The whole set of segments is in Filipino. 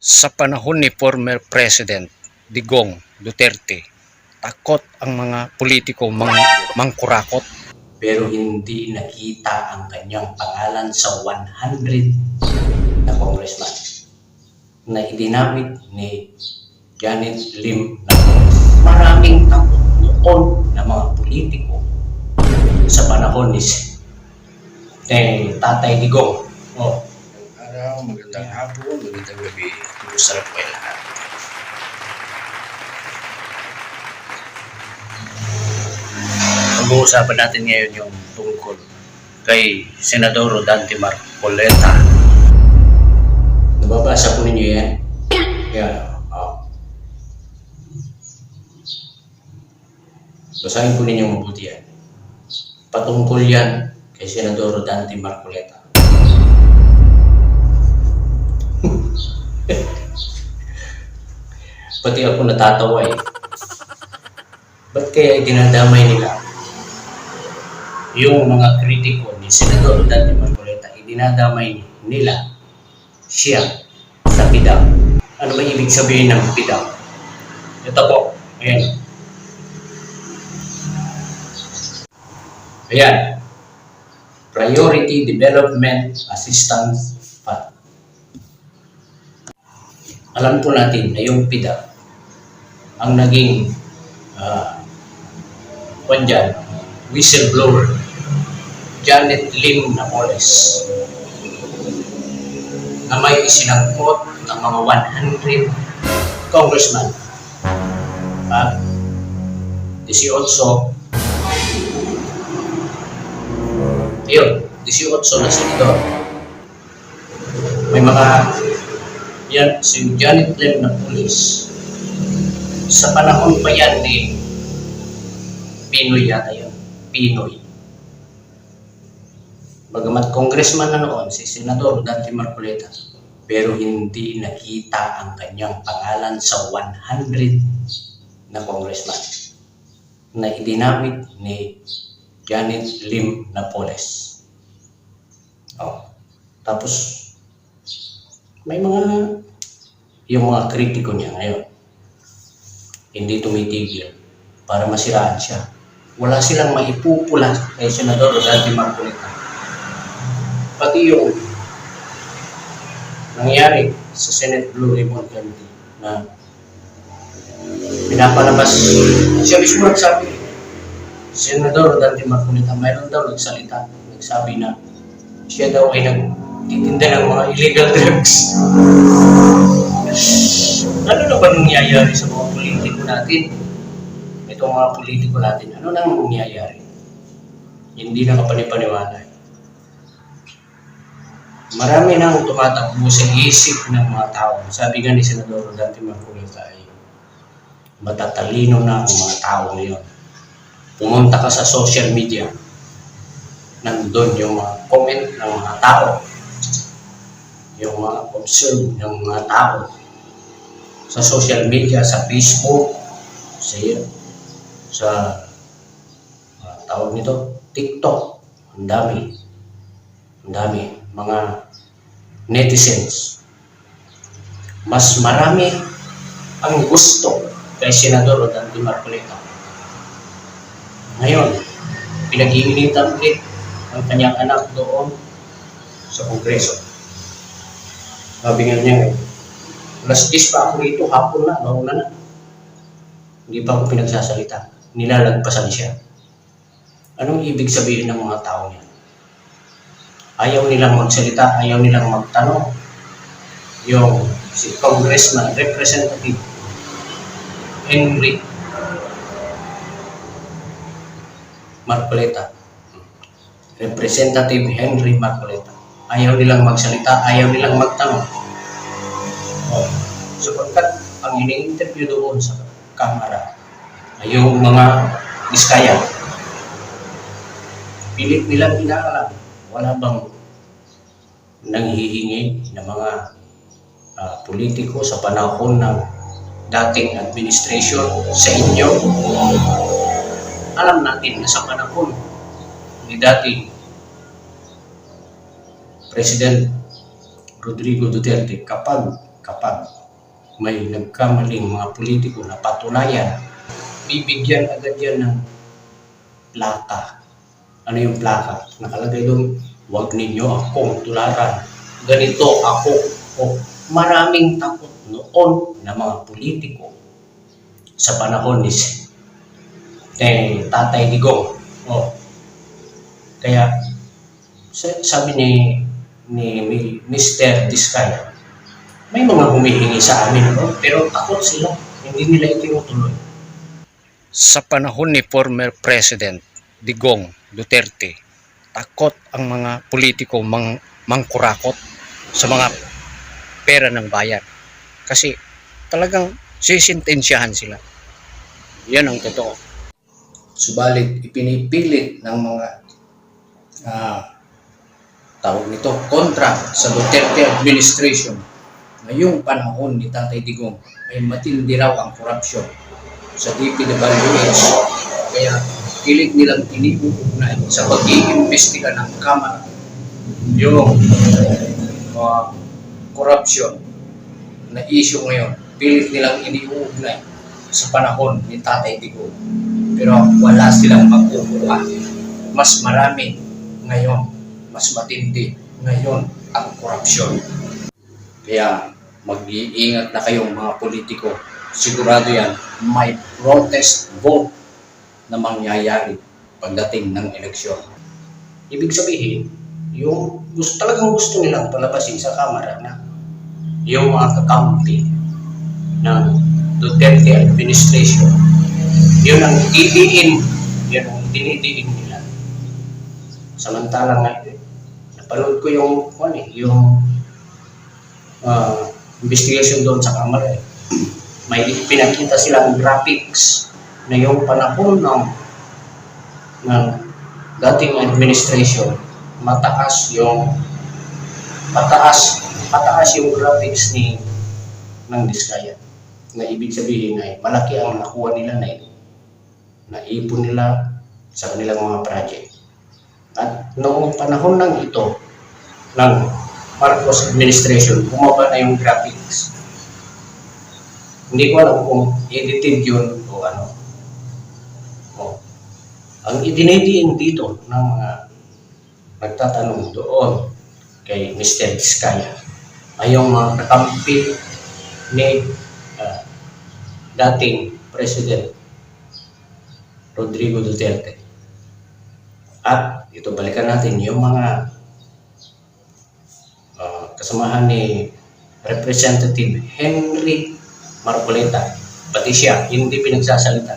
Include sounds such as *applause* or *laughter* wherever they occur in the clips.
Sa panahon ni former President Digong Duterte, takot ang mga politiko mang mangkurakot. pero hindi nakita ang kanyang pangalan sa 100 na congressman na idinamit ni Janet Lim na maraming takot noon na mga politiko sa panahon ni eh, Tatay Digong. Oh, araw, magandang hapon, magandang gabi. Kumusta po kayo lahat? Pag-uusapan natin ngayon yung tungkol kay Senador Rodante Marcoleta. Nababasa po ninyo yan? Yan. Oh. Basahin po ninyo mabuti yan. Patungkol yan kay Senador Rodante Marcoleta. *laughs* Pati ako natatawa eh. Ba't kaya dinadamay nila yung mga kritiko ni Senador Dante Marcoleta, idinadamay nila siya sa PIDAM. Ano ba ibig sabihin ng PIDAM? Ito po, ayan. Ayan. Priority Development Assistance Fund. Alam po natin na yung PIDAM ang naging uh, dyan, whistleblower Janet Lim Napoles na may isinangkot ng mga 100 congressman at 18 yun, 18 na senador. May mga yan, si Janet Lim Napoles sa panahon pa yan ni Pinoy yata yun Pinoy Bagamat congressman na noon si Senador Dante Marcoleta, pero hindi nakita ang kanyang pangalan sa 100 na congressman na idinamit ni Janet Lim Napoles. Oh. Tapos, may mga yung mga kritiko niya ngayon hindi tumitigil. Para masiraan siya. Wala silang maipupula kay Senador Dante Marcoleta pati yung nangyari sa Senate Blue Ribbon Committee na pinapalabas. Siya mismo nagsabi Senador Dante Marcolita mayroon daw nagsalita. Nagsabi na siya daw ay nagtitinda ng mga illegal drugs. Ano na ba nangyayari sa mga natin. Itong mga politiko natin. Ano nang nangyayari hindi na kapanipaniwala. Marami nang tumatakbo sa isip ng mga tao. Sabi nga ni Senador Dante Marcolita ay matatalino na ang mga tao ngayon. Pumunta ka sa social media, nandun yung mga comment ng mga tao, yung mga observe ng mga tao. Sa social media, sa Facebook, sa sa uh, tawag nito, TikTok, ang dami. Ang dami mga netizens. Mas marami ang gusto kay Senador Rodante Marcoleta. Ngayon, pinag-iinitan ulit ang kanyang anak doon sa Kongreso. Sabi nga niya, alas 10 pa ako rito, hapon na, nauna na. Hindi pa ako pinagsasalita. Nilalagpasan siya. Anong ibig sabihin ng mga tao niya? ayaw nilang magsalita, ayaw nilang magtanong. Yung si Congressman, Representative Henry Marcoleta. Representative Henry Marcoleta. Ayaw nilang magsalita, ayaw nilang magtanong. Oh, sapagkat ang ini-interview doon sa kamera ay yung mga diskaya. Pilit nilang inaalam wala bang nanghihingi ng mga uh, politiko sa panahon ng dating administration sa inyo? Alam natin na sa panahon ni dating President Rodrigo Duterte kapag kapag may nagkamaling mga politiko na patulayan, bibigyan agad yan ng plaka. Ano yung plaka? Nakalagay doon, huwag ninyo akong tularan. Ganito ako. O, maraming takot noon na mga politiko sa panahon ni eh, Tatay Digong. O, kaya sa- sabi ni ni Mr. Diskaya, may mga humihingi sa amin, no? pero takot sila. Hindi nila itinutuloy. Sa panahon ni former President Digong Duterte, takot ang mga politiko mang, mangkurakot sa mga pera ng bayan. Kasi talagang sisintensyahan sila. Yan ang totoo. Subalit, ipinipilit ng mga ah, tawag nito, kontra sa Duterte administration ngayong panahon ni Tatay Digong ay matindi raw ang korupsyon sa DPWH. Kaya pilit nilang iniuugnay sa pag-iimbestiga ng Kamara yung uh, korupsyon na issue ngayon. Pilit nilang iniuugnay sa panahon ni Tatay Digong. Pero wala silang makukuha. Mas marami ngayon, mas matindi ngayon ang korupsyon. Kaya mag-iingat na kayong mga politiko. Sigurado yan, may protest vote na mangyayari pagdating ng eleksyon. Ibig sabihin, yung gusto, talagang gusto nilang palabasin sa kamera na yung mga kakampi ng Duterte administration, yun ang didiin, yun ang dinidiin nila. Samantalang napanood ko yung, ano eh, yung ah, investigation doon sa kamera. eh. May pinakita silang graphics na yung panahon ng ng dating administration, mataas yung mataas mataas yung graphics ni ng Diskaya. Na ibig sabihin ay malaki ang nakuha nila na naipon nila sa kanilang mga project. At noong panahon ng ito, ng Marcos administration, bumaba na yung graphics. Hindi ko alam kung edited yun o ano. O, ang idinidiin dito ng mga nagtatanong doon kay Mr. Vizcaya ay yung mga kakampi ni ah, dating President Rodrigo Duterte. At ito balikan natin yung mga kasamahan ni Representative Henry Marcoleta. Pati siya, hindi pinagsasalita.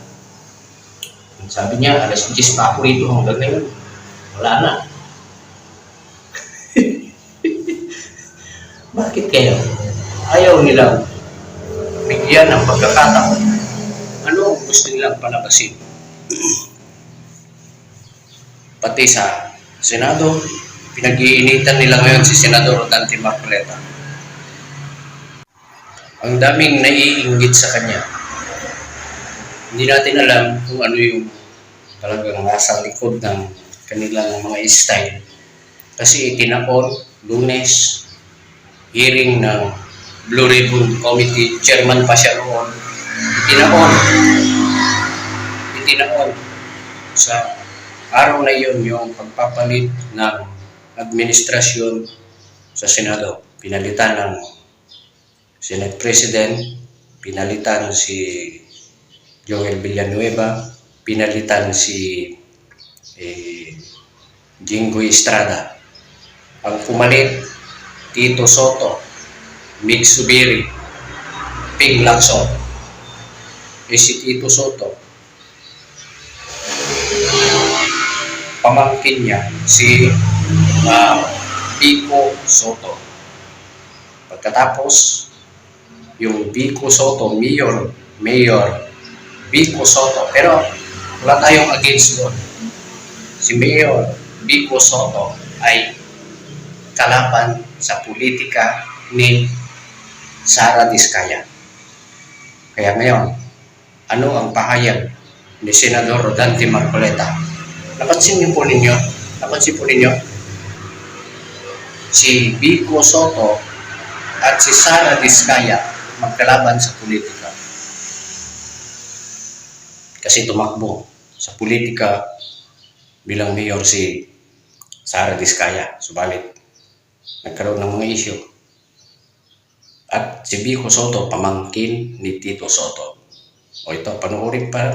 Sabi niya, alas 10 pa ako rito hanggang ngayon. Wala na. *laughs* Bakit kaya? Ayaw nilang bigyan ng pagkakataon. Ano gusto nilang palabasin? *clears throat* Pati sa Senado, pinag-iinitan nila ngayon si Senador Dante Marcoleta. Ang daming naiinggit sa kanya. Hindi natin alam kung ano yung talagang nasa likod ng kanilang mga style. Kasi itinapon, lunes, hearing ng Blue Ribbon Committee, chairman pa siya roon. Itinaon. Itinaon sa araw na yun yung pagpapalit ng administrasyon sa Senado. Pinalitan ng Senate President, pinalitan si Joel Villanueva, pinalitan si eh, Jinggoy Estrada. Ang pumalit, Tito Soto, Mig Subiri, Ping Lacson. Eh si Tito Soto, pamangkin niya si uh, Pico Soto. Pagkatapos, yung Pico Soto, Mayor, Mayor Pico Soto. Pero wala tayong against doon. Si Mayor Pico Soto ay kalaban sa politika ni Sara Diskaya. Kaya ngayon, ano ang pahayag ni Senador Rodante Marcoleta? Napansin niyo po ninyo, napansin po ninyo, si Bico Soto at si Sara Diskaya magkalaban sa politika. Kasi tumakbo sa politika bilang mayor si Sara Diskaya. Subalit, nagkaroon ng mga isyu. At si Biko Soto, pamangkin ni Tito Soto. O ito, panoorin para,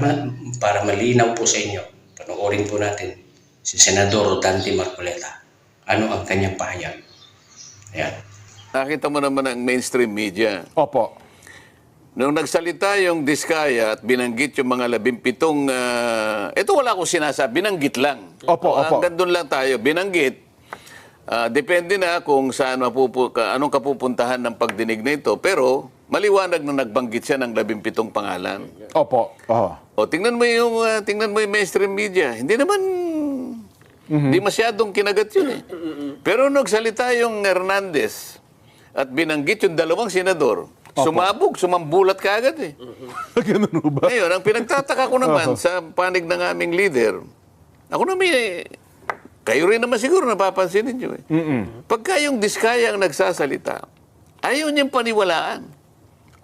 para malinaw po sa inyo. Panoorin po natin si Senador Dante Marcoleta. Ano ang kanyang pahayag? Ayan. Nakita mo naman ang mainstream media. Opo. Nung nagsalita yung Diskaya at binanggit yung mga labimpitong... ah, ito wala akong sinasabi, binanggit lang. Opo, O, opo. Hanggang doon lang tayo, binanggit. Ah, depende na kung saan mapupu, ka, anong kapupuntahan ng pagdinig na ito. Pero maliwanag na nagbanggit siya ng labimpitong pangalan. Opo. Oh. O tingnan mo yung ah, tingnan mo yung mainstream media. Hindi naman hindi masyadong kinagat yun eh. Pero nagsalita yung Hernandez at binanggit yung dalawang senador, sumabog, sumambulat kaagad eh. *laughs* Ganun ba? Ngayon, ang pinagtataka ko naman sa panig ng aming leader, ako na may kayo rin naman siguro napapansin ninyo eh. Pagka yung Diskaya ang nagsasalita, ayaw niyang paniwalaan.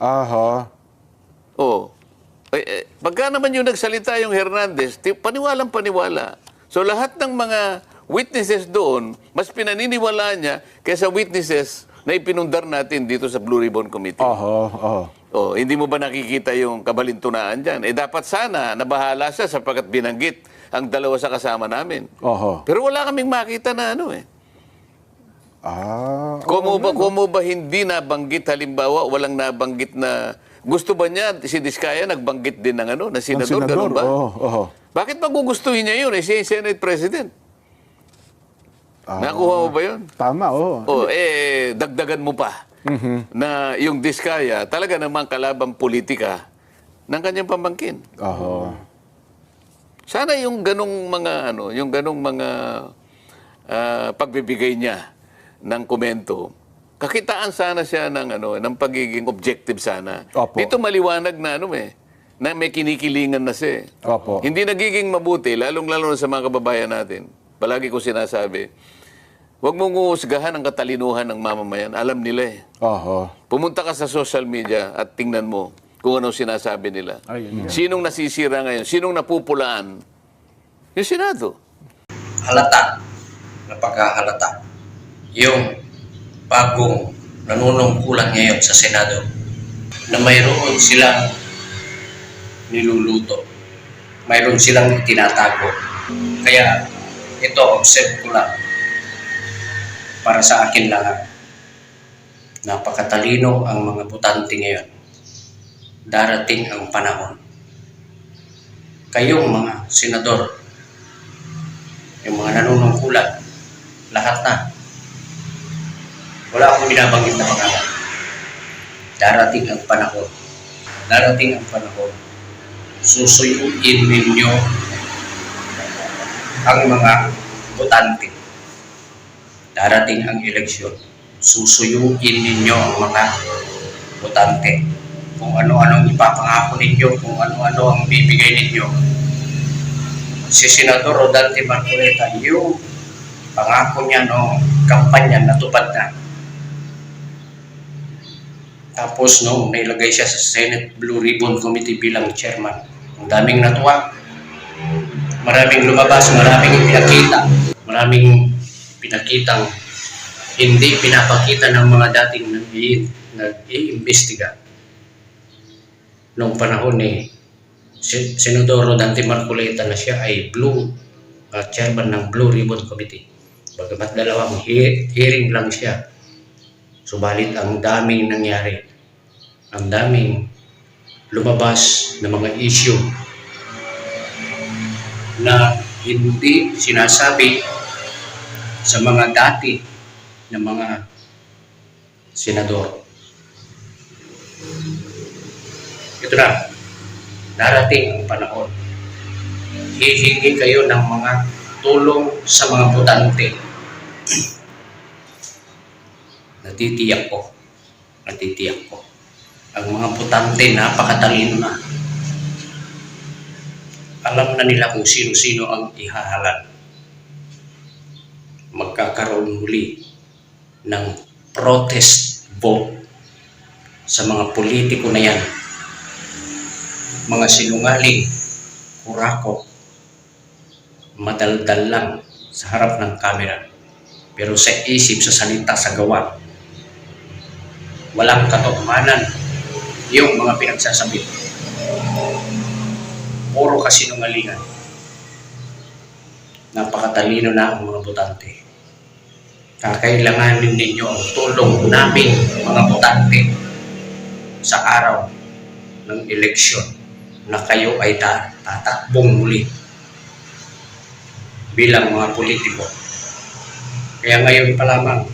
Aha. Oh. Eh, eh, pagka naman yung nagsalita yung Hernandez, ti- paniwalang paniwala. So lahat ng mga witnesses doon, mas pinaniniwala niya kaysa witnesses na ipinundar natin dito sa Blue Ribbon Committee. Oho. Oho. Oh, hindi mo ba nakikita yung kabalintunaan dyan? Eh dapat sana nabahala siya sapagkat binanggit ang dalawa sa kasama namin. Oho. Pero wala kaming makita na ano eh. Ah. Kumo ba, kumo ba hindi nabanggit halimbawa, walang nabanggit na gusto ba niya si Diskaya nagbanggit din ng ano, na senador, senador. ganun ba? Oh, oho. Bakit magugustuhin niya yun? Eh, yung Senate President. Ah. Nakuha mo ba yun? Tama, oh. O, eh, dagdagan mo pa na yung Diskaya talaga namang kalabang politika ng kanyang pamangkin. Oho. Sana yung ganong mga ano, yung ganong mga ah, pagbibigay niya ng komento, kakitaan sana siya ng ano, ng pagiging objective sana. Opo. Dito maliwanag na ano eh, na may kinikilingan na siya. eh. Opo. Hindi nagiging mabuti, lalong-lalo sa mga kababayan natin. Palagi ko sinasabi, huwag mong uhusgahan ang katalinuhan ng mamamayan. Alam nila eh. Oho. Pumunta ka sa social media at tingnan mo kung anong sinasabi nila. Ayun yan. Sinong nasisira ngayon? Sinong napupulaan? Yung Senado. halata, napakahalata, yung bagong nanunungkulan ngayon sa Senado na mayroon silang niluluto. Mayroon silang itinatago. Kaya ito, observe ko lang para sa akin lang. Napakatalino ang mga butante ngayon. Darating ang panahon. Kayong mga senador, yung mga nanunungkulan, lahat na. Wala akong binabanggit na pangalan. Darating ang panahon. Darating ang panahon. Susuyuin ninyo ang mga botante. Darating ang eleksyon. Susuyuin ninyo ang mga botante. Kung ano-ano ang ipapangako ninyo, kung ano-ano ang bibigay ninyo, si Senador Rodante Marcoleta, yung pangako niya no kampanya natupad na. Tapos no, nailagay siya sa Senate Blue Ribbon Committee bilang chairman. Ang daming natuwa. Maraming lumabas, maraming pinakita. Maraming pinakitang hindi pinapakita ng mga dating nag- nag-iimbestiga. Noong panahon ni Si- Senador Rodante Marcoleta na siya ay Blue uh, chairman ng Blue Ribbon Committee. Bagamat dalawang he- hearing lang siya. Subalit ang daming nangyari. Ang daming lumabas na mga issue na hindi sinasabi sa mga dati na mga senador. Ito na, darating ang panahon. Hihingi kayo ng mga tulong sa mga butante. *clears throat* Natitiyak ko. Natitiyak ko. Ang mga butante napakatalino na. Alam na nila kung sino-sino ang ihahalan. Magkakaroon muli ng protest vote sa mga politiko na yan. Mga sinungaling, kurakot, madaldal lang sa harap ng kamera. Pero sa isip, sa salita, sa gawa, walang katotohanan yung mga pinagsasabi. Puro kasinungalingan. Napakatalino na ang mga botante. Kakailanganin ninyo ang tulong namin, mga botante, sa araw ng eleksyon na kayo ay ta- tatakbong muli bilang mga politiko. Kaya ngayon pa lamang,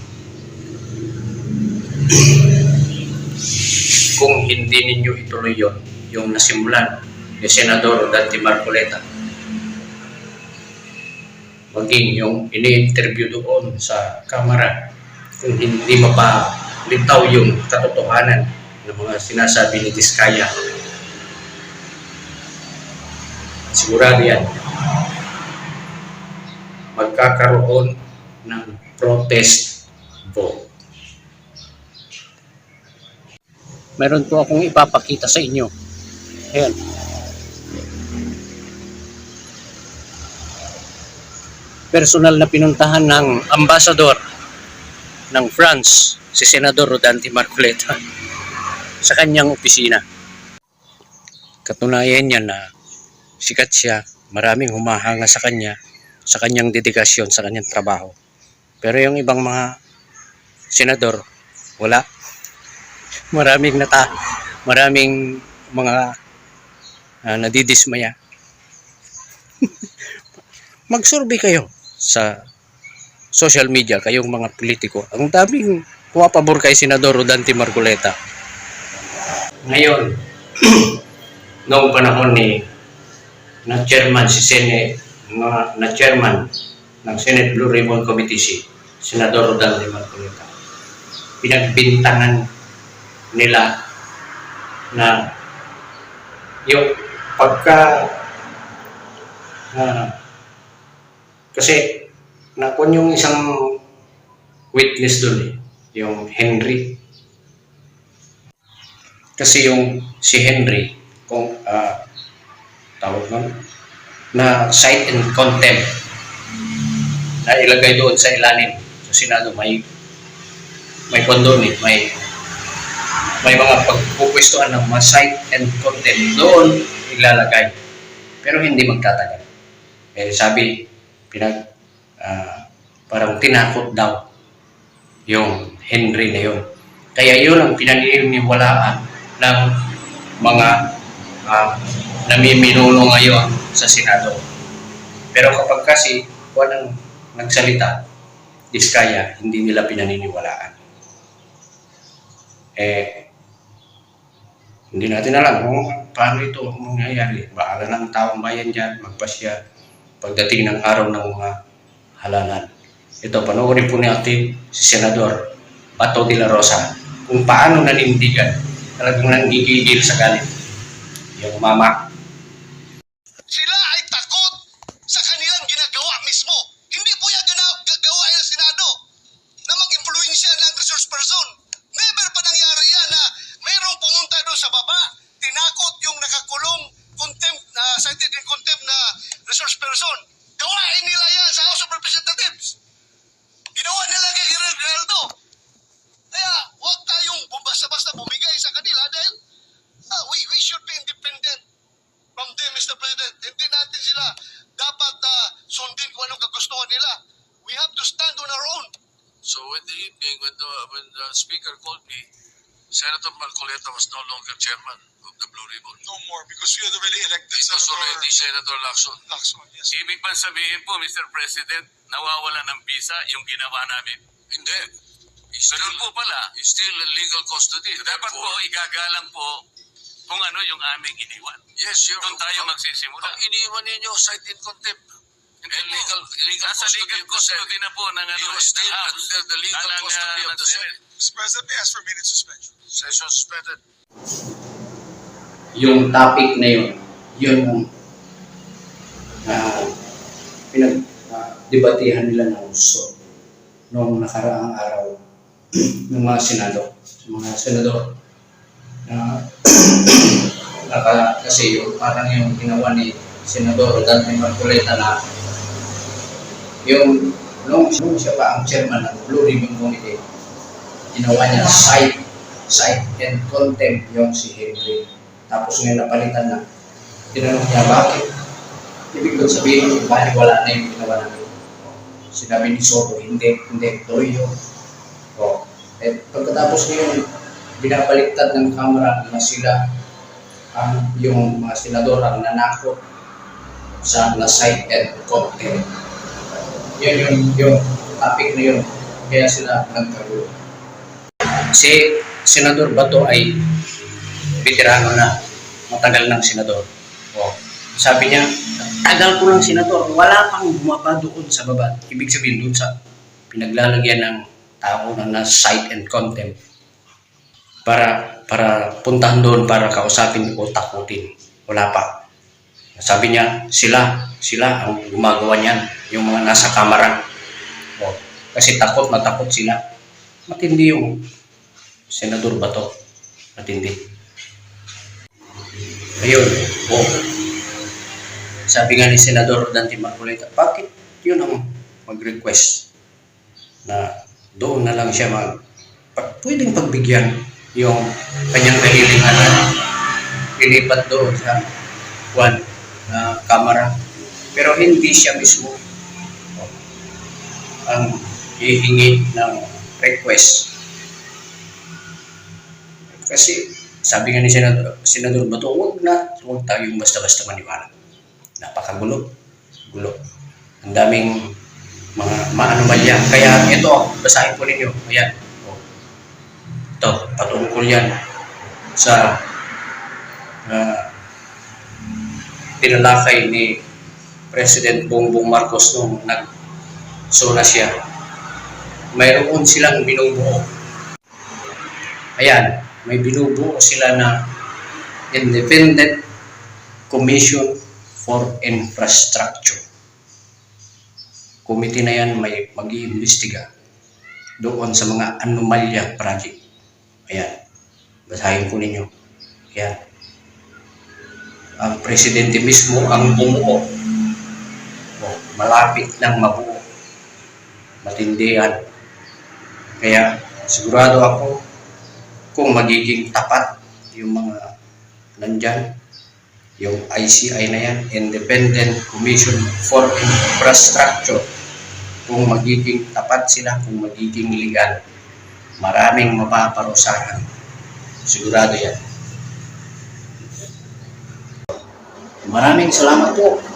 *clears throat* kung hindi ninyo ituloy yon, yung nasimulan ni Senador Dante Marcoleta, maging yung ini-interview doon sa kamera, kung hindi mapalitaw yung katotohanan ng mga sinasabi ni Diskaya, sigurado yan, magkakaroon ng protest vote. Meron po akong ipapakita sa inyo. Ayan. Personal na pinuntahan ng ambasador ng France, si Senador Rodante Marcoleta, *laughs* sa kanyang opisina. Katunayan niya na sikat siya, maraming humahanga sa kanya, sa kanyang dedikasyon, sa kanyang trabaho. Pero yung ibang mga senador, wala. *laughs* Maraming nata, maraming mga ah, nadidismaya. *laughs* Mag-survey kayo sa social media, kayong mga politiko. Ang daming pumapabor kay Senador Rodante Marcoleta. Ngayon, *clears throat* noong panahon ni na chairman si Senate, na, na chairman ng Senate Blue Ribbon Committee si Senador Rodante Marcoleta. Pinagbintangan nila na yung pagka ah, kasi nakon yung isang witness doon eh, yung Henry. Kasi yung si Henry, kung ah, tawag nun, na cite and contempt na ilagay doon sa ilalim sa Senado. May may kondon eh, may may mga pagpupwestuhan ng mga cite and contempt doon ilalagay. Pero hindi magtatagal. Eh sabi pinag ah, parang tinakot daw yung Henry na yun kaya yun ang pinaniniwalaan ng mga ah, namiminuno ngayon sa Senado. Pero kapag kasi walang nagsalita, diskaya, hindi nila pinaniniwalaan. Eh, hindi natin alam kung paano ito mangyayari. Bahala ng taong bayan dyan, magpasya pagdating ng araw ng mga halalan. Ito, panoorin po natin si Senador Pato de la Rosa kung paano nanindigan talagang nanggigigil sa galit. Yung mama, Sila ay takot sa kanilang ginagawa mismo. Hindi po yan gana- gagawa ng Senado na mag-impluensya ng resource person. Never pa nangyari yan na mayroong pumunta doon sa baba, tinakot yung nakakulong contempt na cited in contempt na resource person. Gawain nila yan sa House of Representatives. Ginawa nila kay Geraldo. Kaya huwag tayong basta-basta bumigay sa kanila dahil ah, we, we should be independent from them, Mr. President. Hindi natin sila dapat ah, sundin kung anong kagustuhan nila. We have to stand on our own. So in the evening, when the, when the speaker called me, Senator Marcoleta was no longer chairman of the Blue Ribbon. No more because we had already elected It was already Senator Lacson. Lacson. Yes. Ibig ba sabihin po, Mr. President, nawawala ng visa yung ginawa namin? Hindi. He's still, Ganun po pala. he's still in legal custody. Dapat po, Therefore, igagalang po kung ano yung aming iniwan. yes, you're, Doon tayo ang, magsisimula. ang iniwan ninyo, cite in contempt. Hindi And po. legal, legal Nasa custody legal custody na po ng ano, He was still ng House. under the legal Ng, custody of the Senate. Mr. President, may ask for minute suspension. Session suspended. yung topic na yun, yun ang uh, pinag-debatihan nila ng gusto noong nakaraang araw *clears throat* ng mga senado, sa mga senador. Na *clears throat* naka, kasi yung parang yung ginawa ni Senador Dante Marcoleta na yung nung siya pa ang chairman ng Blue Ribbon Committee, ginawa niya site, site and contempt yung si Henry. Tapos ngayon napalitan na, tinanong niya bakit? Ibig ko sabihin, bakit wala na yung ginawa namin? Sinabi ni Soto, hindi, hindi, yun. O, eh, pagkatapos ngayon, binabaliktad ng kamera na sila ang yung mga senador ang nanakot sa na site and content. Yun yung, yung topic na yun. Kaya sila nagkagulo. Si Senador Bato ay veterano na. Matagal ng senador. O, sabi niya, tagal ko ng senador, wala pang bumaba doon sa baba. Ibig sabihin doon sa pinaglalagyan ng tao na na site and contempt para para puntahan doon para kausapin o takutin. Wala pa. Sabi niya, sila, sila ang gumagawa niyan, yung mga nasa kamera. O, kasi takot, matakot sila. Matindi yung senador ba to? Matindi. Ayun, o. Sabi nga ni Senador Dante Marcoleta, bakit yun ang mag-request na doon na lang siya mag pa, pwedeng pagbigyan yung kanyang kahilingan na ilipat doon sa one na camera. Pero hindi siya mismo ang hihingi ng request. Kasi sabi nga ni Senador, Senador Bato, huwag na, huwag tayong basta-basta maniwala. Napakagulo. Gulo. Ang daming mga maanomalya. Kaya ito, basahin po ninyo. Ayan. O. Ito, patungkol yan sa uh, tinalakay ni President Bongbong Marcos nung nag-sona siya. Mayroon silang binubuo. Ayan, may binubuo sila na Independent Commission for Infrastructure. Committee na yan may mag-iimbestiga doon sa mga anomalya project. Ayan, basahin po ninyo. Ayan. Ang presidente mismo ang bumuo. O, malapit ng mabuo. Matindi yan. Kaya sigurado ako kung magiging tapat yung mga nandyan, yung ICI na yan, Independent Commission for Infrastructure, kung magiging tapat sila, kung magiging legal, maraming mapaparusahan. Sigurado yan. Maraming salamat po